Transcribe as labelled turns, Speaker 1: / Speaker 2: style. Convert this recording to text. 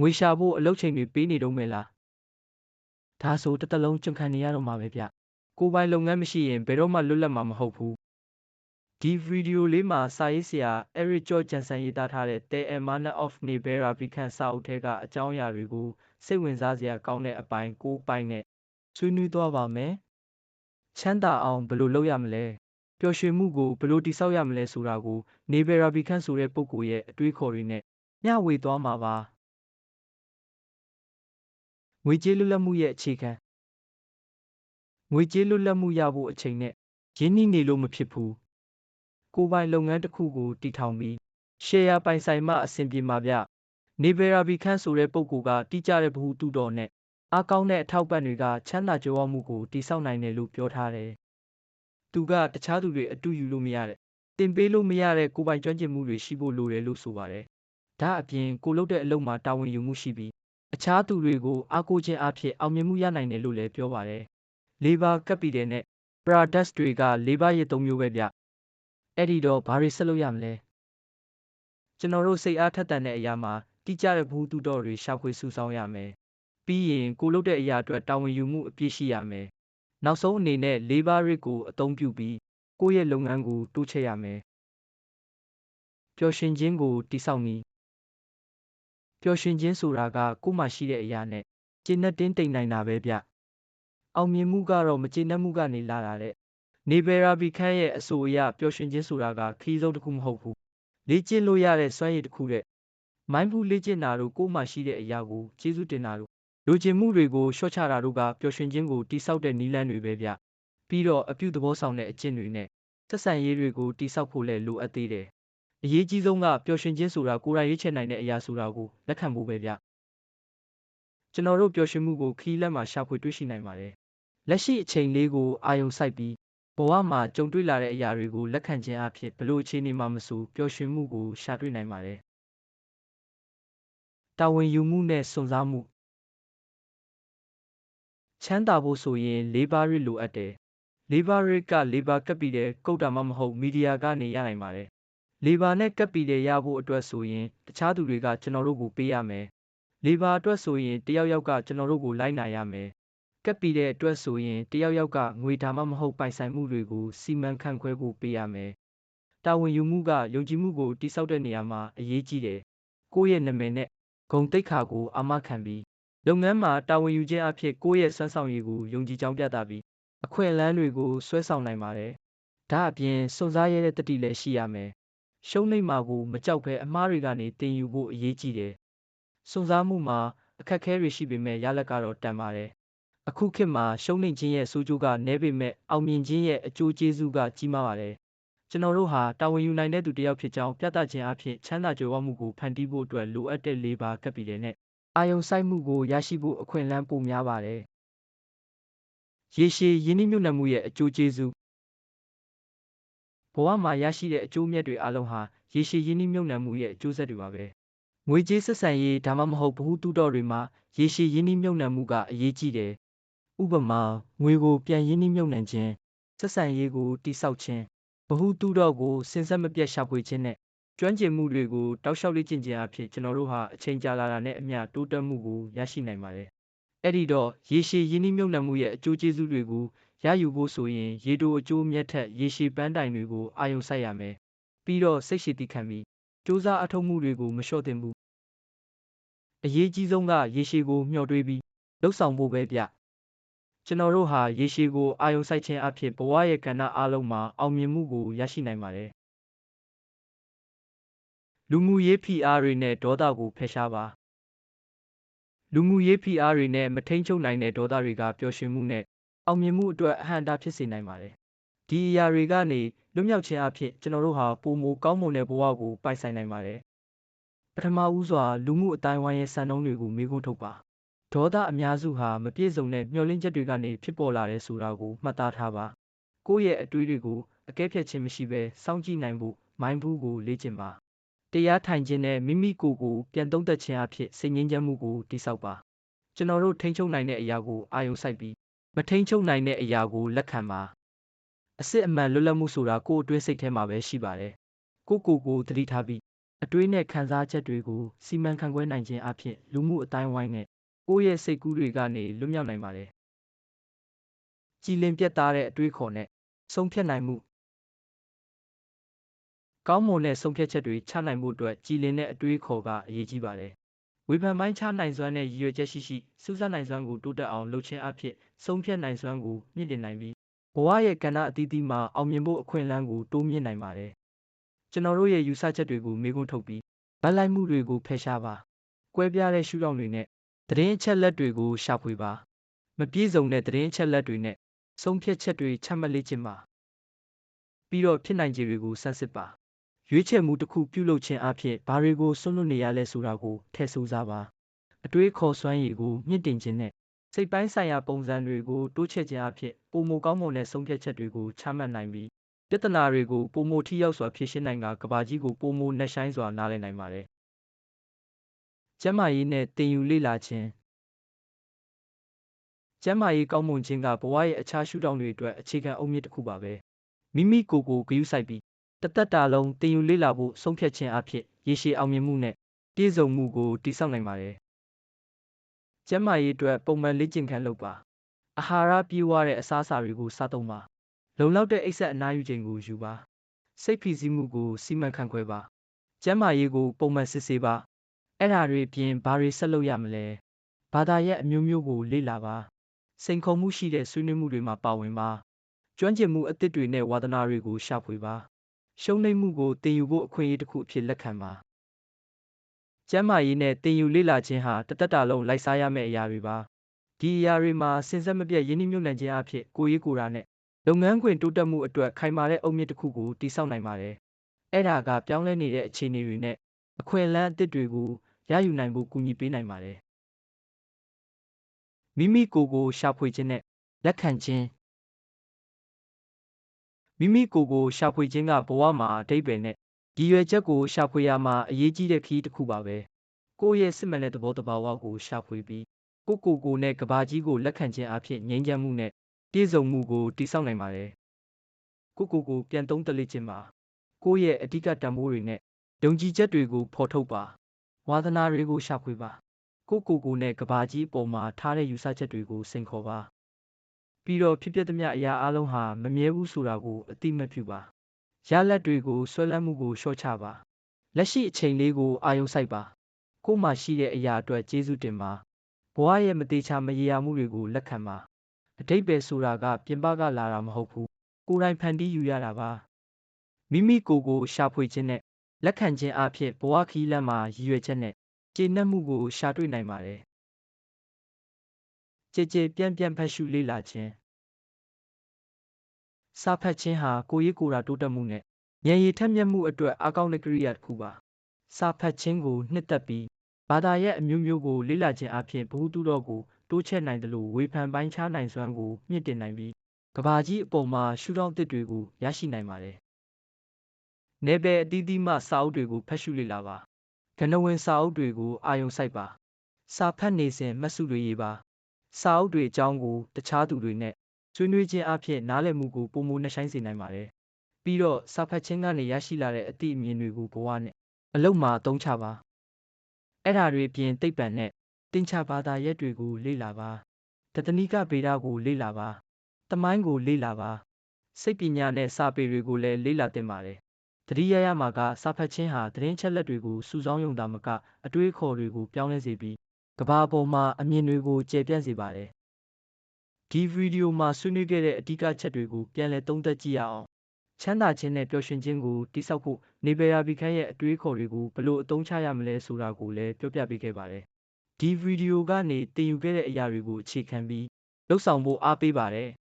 Speaker 1: ငွေရှာဖို့အလုပ်ချိန်တွေပေးနေတော့မယ်လားဒါဆိုတစ်သက်လုံးကျွန်ခံနေရတော့မှာပဲဗျကိုယ်ပိုင်လုပ်ငန်းမရှိရင်ဘယ်တော့မှလွတ်လပ်မှာမဟုတ်ဘူးဒီဗီဒီယိုလေးမှာစာရေးဆရာ Eric George Jensen ရေးသားထားတဲ့ The Emanate of Nebera Beacon စာအုပ်ထဲကအကြောင်းအရာတွေကိုစိတ်ဝင်စားစရာကောင်းတဲ့အပိုင်း၉ပိုင်းနဲ့ဆွေးနွေးသွားပါမယ်ချမ်းသာအောင်ဘယ်လိုလုပ်ရမလဲပျော်ရွှင်မှုကိုဘယ်လိုတည်ဆောက်ရမလဲဆိုတာကို Nebera Beacon ဆိုတဲ့ပုဂ္ဂိုလ်ရဲ့အတွေးခေါ်တွေနဲ့မျှဝေသွားမှာပါ ငွေကြေးလွတ်လပ်မှုရဲ့အခြေခံငွေကြေးလွတ်လပ်မှုရဖို့အချိန်နဲ့ရင်းနှီးနေလို့မဖြစ်ဘူးကိုယ်ပိုင်လုပ်ငန်းတစ်ခုကိုတည်ထောင်ပြီးရှယ်ယာပိုင်ဆိုင်မှအဆင်ပြေမှာဗျနေဗရာဘီခန့်ဆိုတဲ့ပုဂ္ဂိုလ်ကတိကျတဲ့ဘ ഹു တုတော်နဲ့အားကောင်းတဲ့အထောက်ပံ့တွေကချမ်းသာကြွယ်ဝမှုကိုတည်ဆောက်နိုင်တယ်လို့ပြောထားတယ်သူကတခြားသူတွေအတူယူလို့မရတဲ့တင်ပေးလို့မရတဲ့ကိုယ်ပိုင်ကျွမ်းကျင်မှုတွေရှိဖို့လိုတယ်လို့ဆိုပါတယ်ဒါအပြင်ကိုလုပ်တဲ့အလုပ်မှာတာဝန်ယူမှုရှိပြီး အခြားသူတွေကိုအားကိုးခြင်းအဖြစ်အောင်မြင်မှုရနိုင်တယ်လို့လည်းပြောပါတယ်။ Labor Capital နဲ့ Products တွေက Labor ရဲ့သုံးမျိုးပဲဗျ။အဲ့ဒီတော့ဘာတွေဆက်လုပ်ရမလဲ။ကျွန်တော်တို့စိတ်အားထက်သန်တဲ့အရာမှာတိကျတဲ့ဘူးတူတော်တွေရှာဖွေစုဆောင်းရမယ်။ပြီးရင်ကိုလုပ်တဲ့အရာအတွက်တာဝန်ယူမှုအပြည့်ရှိရမယ်။နောက်ဆုံးအနေနဲ့ Labor Rate ကိုအသုံးပြုပြီးကိုယ့်ရဲ့လုပ်ငန်းကိုတိုးချဲ့ရမယ်။ပျော်ရွှင်ခြင်းကိုတိဆောက်နည်း ပျော်ရွှင်ခြင်းဆိုတာကကိုယ်မှာရှိတဲ့အရာနဲ့ကျေနပ်တင်းတိမ်နိုင်တာပဲဗျအောင်မြင်မှုကတော့မကျေနပ်မှုကနေလာတာတဲ့နေဗရာဘီခန့်ရဲ့အဆိုအရပျော်ရွှင်ခြင်းဆိုတာကခီးဆုံးတစ်ခုမဟုတ်ဘူးလေ့ကျင့်လို့ရတဲ့စွမ်းရည်တစ်ခုတဲ့မိုင်းဘူးလေ့ကျင့်တာတို့ကိုယ်မှာရှိတဲ့အရာကိုကျေးဇူးတင်တာတို့လိုချင်မှုတွေကိုလျှော့ချတာတို့ကပျော်ရွှင်ခြင်းကိုတိဆောက်တဲ့နည်းလမ်းတွေပဲဗျပြီးတော့အပြုသဘောဆောင်တဲ့အကျင့်တွေနဲ့ဆက်ဆံရေးတွေကိုတိဆောက်ဖို့လည်းလိုအပ်သေးတယ် အရေးကြီးဆုံးကပျော်ရွှင်ခြင်းဆိုတာကိုယ်တိုင်ရွေးချယ်နိုင်တဲ့အရာဆိုတာကိုလက်ခံဖို့ပဲဗျကျွန်တော်တို့ပျော်ရွှင်မှုကိုခီးလက်မှာရှာဖွေတွေ့ရှိနိုင်ပါတယ်လက်ရှိအချိန်လေးကိုအာရုံစိုက်ပြီးဘဝမှာကြုံတွေ့လာတဲ့အရာတွေကိုလက်ခံခြင်းအဖြစ်ဘလို့အခြေအနေမှာမဆိုပျော်ရွှင်မှုကိုရှာတွေ့နိုင်ပါတယ်တာဝန်ယူမှုနဲ့စွန့်စားမှုချမ်းသာဖို့ဆိုရင်လေးပါးရစ်လိုအပ်တယ်လေးပါးရစ်ကလေးပါးကပ်ပြီးတဲ့ကုတ်တာမှမဟုတ်မီဒီယာကနေရနိုင်ပါတယ် လေဘာနဲ့ကပ်ပီတယ်ရဖို့အတွက်ဆိုရင်တခြားသူတွေကကျွန်တော်တို့ကိုပေးရမယ်။လေဘာအတွက်ဆိုရင်တယောက်ယောက်ကကျွန်တော်တို့ကိုလိုက်နာရမယ်။ကပ်ပီတဲ့အတွက်ဆိုရင်တယောက်ယောက်ကငွေဒါမှမဟုတ်ပိုင်ဆိုင်မှုတွေကိုစီမံခန့်ခွဲဖို့ပေးရမယ်။တာဝန်ယူမှုကယုံကြည်မှုကိုတိစောက်တဲ့နေရာမှာအရေးကြီးတယ်။ကိုယ့်ရဲ့နာမည်နဲ့ဂုဏ်သိက္ခာကိုအာမခံပြီးလုပ်ငန်းမှာတာဝန်ယူခြင်းအဖြစ်ကိုယ့်ရဲ့စွမ်းဆောင်ရည်ကိုယုံကြည်ကြောင်းပြသပြီးအခွင့်အလမ်းတွေကိုဆွဲဆောင်နိုင်ပါတယ်။ဒါအပြင်စွန့်စားရတဲ့တတိလည်းရှိရမယ်။ ရှုံးနိမ့်မှာကိုမကြောက်ဘဲအမှားတွေကနေတင်ယူဖို့အရေးကြီးတယ်။စွန့်စားမှုမှာအခက်အခဲတွေရှိပေမဲ့ရလဒ်ကတော့တန်ပါတယ်။အခုခေတ်မှာရှုံးနိမ့်ခြင်းရဲ့ဆိုးကျိုးကနည်းပေမဲ့အောင်မြင်ခြင်းရဲ့အကျိုးကျေးဇူးကကြီးမားပါတယ်။ကျွန်တော်တို့ဟာတာဝန်ယူနိုင်တဲ့သူတစ်ယောက်ဖြစ်ကြောင်းပြသခြင်းအဖြစ်ချမ်းသာကြွယ်ဝမှုကိုဖန်တီးဖို့အတွက်လိုအပ်တဲ့လေးပါကပ်ပြီးတဲ့နဲ့အာယုံစိုက်မှုကိုရရှိဖို့အခွင့်အလမ်းပိုများပါတယ်။ရေရှည်ရင်းနှီးမြှုပ်နှံမှုရဲ့အကျိုးကျေးဇူး ဘဝမှာရရှိတဲ့အကျိုးအမြတ်တွေအလုံးဟာရေရှည်ရင်းနှီးမြှုပ်နှံမှုရဲ့အကျိုးဆက်တွေပါပဲ။ငွေကြေးဆက်ဆံရေးဒါမှမဟုတ်ဗဟုသုတတွေမှာရေရှည်ရင်းနှီးမြှုပ်နှံမှုကအရေးကြီးတယ်။ဥပမာငွေကိုပြန်ရင်းနှီးမြှုပ်နှံခြင်းဆက်ဆံရေးကိုတိစောက်ခြင်းဗဟုသုတကိုစဉ်ဆက်မပြတ်ရှာဖွေခြင်းနဲ့ကျွမ်းကျင်မှုတွေကိုတောက်လျှောက်လေ့ကျင့်ခြင်းအဖြစ်ကျွန်တော်တို့ဟာအချိန်ကြာလာတာနဲ့အမျှတိုးတက်မှုကိုရရှိနိုင်ပါတယ်။အဲ့ဒီတော့ရေရှည်ရင်းနှီးမြှုပ်နှံမှုရဲ့အကျိုးကျေးဇူးတွေကို ရယူဖို့ဆိုရင် ရေတိုအကျိုးမြတ်ထက် ရေရှည်ပန်းတိုင်တွေကို အာရုံစိုက်ရမယ်။ပြီးတော့ စိတ်ရှည်တည်ခံပြီးစူးစမ်းအထောက်မှုတွေကို မလျှော့သင့်ဘူး။အရေးကြီးဆုံးက ရေရှည်ကို မျှော်တွေးပြီးလှုပ်ဆောင်ဖို့ပဲဗျ။ကျွန်တော်တို့ဟာ ရေရှည်ကို အာရုံစိုက်ခြင်းအဖြစ်ဘဝရဲ့ကဏ္ဍအလုံးမှာ အောင်မြင်မှုကို ရရှိနိုင်ပါတယ်။လူမှုရေးဖိအားတွေနဲ့ ဒေါသကို ဖယ်ရှားပါ လူမှုရေးဖိအားတွေနဲ့ မထိန်ချုပ်နိုင်တဲ့ ဒေါသတွေက ပျော်ရွှင်မှုနဲ့ အောင်မြင်မှုအတွက်အဟန့်အတားဖြစ်စေနိုင်ပါတယ်။ဒီအရာတွေကနေလွတ်မြောက်ခြင်းအဖြစ်ကျွန်တော်တို့ဟာပိုမိုကောင်းမွန်တဲ့ဘဝကိုပိုင်ဆိုင်နိုင်ပါတယ်။ပထမဦးစွာလူမှုအတိုင်းဝိုင်းရဲ့စံနှုန်းတွေကိုမေးခွန်းထုတ်ပါ။ဒေါသအများစုဟာမပြည့်စုံတဲ့မျှော်လင့်ချက်တွေကနေဖြစ်ပေါ်လာတဲ့ဆိုတာကိုမှတ်သားထားပါ။ကိုယ့်ရဲ့အတွေးတွေကိုအကဲဖြတ်ခြင်းမရှိဘဲစောင့်ကြည့်နိုင်ဖို့မိုင်းဘူးကိုလေ့ကျင့်ပါ။တရားထိုင်ခြင်းနဲ့မိမိကိုယ်ကိုပြန်သုံးသပ်ခြင်းအဖြစ်စိတ်ငြိမ်းချမ်းမှုကိုတိစောက်ပါ။ကျွန်တော်တို့ထိန်းချုပ်နိုင်တဲ့အရာကိုအာရုံစိုက်ပြီး မထိန်ချုပ်နိုင်တဲ့အရာကိုလက်ခံပါအစစ်အမှန်လွတ်လပ်မှုဆိုတာကိုယ်အတွင်းစိတ်ထဲမှာပဲရှိပါတယ်ကိုကိုကိုသတိထားပြီးအတွေးနဲ့ခံစားချက်တွေကိုစီမံခန့်ခွဲနိုင်ခြင်းအပြင်လူမှုအတိုင်းဝိုင်းနဲ့ကိုယ့်ရဲ့စိတ်ကူးတွေကနေလွတ်မြောက်နိုင်ပါတယ်ကြည်လင်ပြတ်သားတဲ့အတွေးခေါ်နဲ့ဆုံးဖြတ်နိုင်မှုကောင်းမွန်တဲ့ဆုံးဖြတ်ချက်တွေချနိုင်မှုအတွက်ကြည်လင်တဲ့အတွေးခေါ်ကအရေးကြီးပါတယ် ဝေဖန်ပိုင်းခြားနိုင်စွမ်းနဲ့ရည်ရွယ်ချက်ရှိရှိစူးစမ်းနိုင်စွမ်းကိုတိုးတက်အောင်လုပ်ခြင်းအဖြစ်ဆုံးဖြတ်နိုင်စွမ်းကိုမြင့်တင်နိုင်ပြီးဘဝရဲ့ကဏ္ဍအသီးသီးမှာအောင်မြင်ဖို့အခွင့်အလမ်းကိုတိုးမြင့်နိုင်ပါတယ်ကျွန်တော်တို့ရဲ့ယူဆချက်တွေကိုမေးခွန်းထုတ်ပြီးဗတ်လိုက်မှုတွေကိုဖယ်ရှားပါကွဲပြားတဲ့ရှုထောင့်တွေနဲ့သတင်းအချက်လက်တွေကိုရှာဖွေပါမပြည့်စုံတဲ့သတင်းအချက်လက်တွေနဲ့ဆုံးဖြတ်ချက်တွေချမှတ်လေ့ကျင့်ပါပြီးတော့ဖြစ်နိုင်ခြေတွေကိုစမ်းစစ်ပါ ရွေးချယ်မှုတစ်ခုပြုလုပ်ခြင်းအပြင်ဘာတွေကိုဆွန့်လွတ်နေရလဲဆိုတာကိုထည့်ဆိုစားပါအတွေးခေါ်စွမ်းရည်ကိုမြင့်တင်ခြင်းနဲ့စိတ်ပိုင်းဆိုင်ရာပုံစံတွေကိုတိုးချဲ့ခြင်းအဖြစ်ပုံမကောင်းမွန်တဲ့ဆုံးဖြတ်ချက်တွေကိုချမှတ်နိုင်ပြီးပြဿနာတွေကိုပုံမထိရောက်စွာဖြေရှင်းနိုင်ကကဘာကြီးကိုပုံမနှက်ဆိုင်စွာနားလည်နိုင်ပါတယ်ကျမ်းမာရေးနဲ့တင်ယူလေ့လာခြင်းကျမ်းမာရေးကောင်းမွန်ခြင်းကဘဝရဲ့အခြားရှုထောင့်တွေအတွက်အခြေခံအုတ်မြစ်တစ်ခုပါပဲမိမိကိုယ်ကိုဂရုစိုက်ပြီး တသက်တာလုံးတင်ယူလေ့လာဖို့ဆုံးဖြတ်ခြင်းအဖြစ်ရေရှည်အောင်မြင်မှုနဲ့ပြည့်စုံမှုကိုတည်ဆောက်နိုင်ပါတယ်ကျမ်းမာရေးအတွက်ပုံမှန်လေ့ကျင့်ခန်းလုပ်ပါအာဟာရပြည့်ဝတဲ့အစားအစာတွေကိုစားသုံးပါလုံလောက်တဲ့အိပ်စက်အနားယူချိန်ကိုယူပါစိတ်ဖိစီးမှုကိုစီမံခန့်ခွဲပါကျမ်းမာရေးကိုပုံမှန်စစ်ဆေးပါအဲ့ဓာတွေပြင်ဘာတွေဆက်လုပ်ရမလဲဘာသာရဲ့အမျိုးမျိုးကိုလေ့လာပါစိန်ခေါ်မှုရှိတဲ့ဆွေးနွေးမှုတွေမှာပါဝင်ပါကျွမ်းကျင်မှုအသစ်တွေနဲ့ဝါသနာတွေကိုရှာဖွေပါ ရှုံးနိမ့်မှုကိုတင်ယူဖို့အခွင့်အရေးတစ်ခုအဖြစ်လက်ခံပါကျမ်းမာရေးနဲ့တင်ယူလေ့လာခြင်းဟာတသက်တာလုံးလိုက်စားရမယ့်အရာတွေပါဒီအရာတွေမှာစဉ်ဆက်မပြတ်ရင်းနှီးမြှုပ်နှံခြင်းအဖြစ်ကိုရေးကိုယ်တာနဲ့လုပ်ငန်းခွင်တိုးတက်မှုအတွက်ခိုင်မာတဲ့အုတ်မြစ်တစ်ခုကိုတည်ဆောက်နိုင်ပါတယ်အဲ့ဒါကပြောင်းလဲနေတဲ့အခြေအနေတွေနဲ့အခွင့်အလမ်းအသစ်တွေကိုရယူနိုင်ဖို့ကူညီပေးနိုင်ပါတယ်မိမိကိုယ်ကိုရှာဖွေခြင်းနဲ့လက်ခံခြင်း မိမိကိုယ်ကိုရှာဖွေခြင်းကဘဝမှာအတိတ်ပဲနဲ့ရည်ရွယ်ချက်ကိုရှာဖွေရမှာအရေးကြီးတဲ့ခရီးတစ်ခုပါပဲကိုယ့်ရဲ့စစ်မှန်တဲ့သဘောတဘာဝကိုရှာဖွေပြီးကိုယ့်ကိုယ်ကိုနဲ့ကဘာကြီးကိုလက်ခံခြင်းအဖြစ်ငြိမ်းချမ်းမှုနဲ့ပြည့်စုံမှုကိုတည်ဆောက်နိုင်ပါတယ်ကိုယ့်ကိုယ်ကိုပြန်သုံးသပ်လေ့ခြင်းပါကိုယ့်ရဲ့အဓိကတန်ဖိုးတွေနဲ့ယုံကြည်ချက်တွေကိုဖော်ထုတ်ပါဝါသနာတွေကိုရှာဖွေပါကိုယ့်ကိုယ်ကိုနဲ့ကဘာကြီးအပေါ်မှာထားတဲ့ယူဆချက်တွေကိုစိန်ခေါ်ပါ ပြီးတော့ဖြစ်ပျက်သမျှအရာအလုံးဟာမမြဲဘူးဆိုတာကိုအတိမတ်ပြုပါရလက်တွေကိုဆွဲလန်းမှုကိုလျှော့ချပါလက်ရှိအချိန်လေးကိုအာရုံစိုက်ပါကိုယ်မှရှိတဲ့အရာအတွက်ကျေးဇူးတင်ပါဘဝရဲ့မတေချာမရေရာမှုတွေကိုလက်ခံပါအတိတ်ပဲဆိုတာကပြင်ပကလာတာမဟုတ်ဘူးကိုယ်တိုင်ဖန်တီးယူရတာပါမိမိကိုယ်ကိုရှာဖွေခြင်းနဲ့လက်ခံခြင်းအဖြစ်ဘဝခီးလမ်းမှာရည်ရွယ်ချက်နဲ့ကျေနပ်မှုကိုရှာတွေ့နိုင်ပါတယ် ကြည်ကြည်ပြန့်ပြန့်ဖတ်ရှုလေ့လာခြင်းစာဖတ်ခြင်းဟာကိုယ်ရေးကိုယ်တာတိုးတက်မှုနဲ့ဉာဏ်ရည်ထက်မြက်မှုအတွက်အားကောင်းတဲ့ကိရိယာတစ်ခုပါစာဖတ်ခြင်းကိုနှစ်သက်ပြီးဘာသာရဲ့အမျိုးမျိုးကိုလေ့လာခြင်းအပြင်ဘ ഹു တုတော်ကိုတိုးချဲ့နိုင်တယ်လို့ဝေဖန်ပိုင်းခြားနိုင်စွမ်းကိုမြင့်တင်နိုင်ပြီးကဘာကြီးအပေါ်မှာရှုထောင့်သစ်တွေကိုရရှိနိုင်ပါတယ်။နယ်ပယ်အသီးသီးမှစာအုပ်တွေကိုဖတ်ရှုလေ့လာပါ။ကဏဝင်စာအုပ်တွေကိုအာရုံစိုက်ပါ။စာဖတ်နေစဉ်မှတ်စုတွေရေးပါ။ စာအုပ်တွေအကြောင်းကိုတခြားသူတွေနဲ့ဆွေးနွေးခြင်းအဖြစ်နားလည်မှုကိုပုံမနှဆိုင်စေနိုင်ပါတယ်။ပြီးတော့စာဖတ်ခြင်းကနေရရှိလာတဲ့အသည့်အမြင်တွေကိုဘဝနဲ့အလုံးမှာအသုံးချပါ။အဲ့ဓာတွေပြင်သိပ္ပံနဲ့တင်ချဘာသာရက်တွေကိုလေ့လာပါ။တတနိကဗေဒကိုလေ့လာပါ။တမိုင်းကိုလေ့လာပါ။စိတ်ပညာနဲ့စာပေတွေကိုလည်းလေ့လာသင့်ပါတယ်။တတိယရမှာကစာဖတ်ခြင်းဟာသတင်းချက်လက်တွေကိုစုဆောင်းရုံသာမကအတွေးခေါ်တွေကိုပြောင်းလဲစေပြီး ကဘာပေါ်မှာအမြင်တွေကိုကျေပြန့်စေပါတယ်။ဒီဗီဒီယိုမှာဆွေးနွေးခဲ့တဲ့အဓိကချက်တွေကိုပြန်လည်သုံးသပ်ကြည့်ရအောင်။ချမ်းသာခြင်းနဲ့ပျော်ရွှင်ခြင်းကိုတိစောက်ဖို့နေပယ်ရာဘီခန့်ရဲ့အတွေးခေါ်တွေကိုဘလို့အသုံးချရမလဲဆိုတာကိုလည်းပြောပြပေးခဲ့ပါတယ်။ဒီဗီဒီယိုကနေသင်ယူခဲ့တဲ့အရာတွေကိုအခြေခံပြီးလှုပ်ဆောင်ဖို့အားပေးပါတယ်။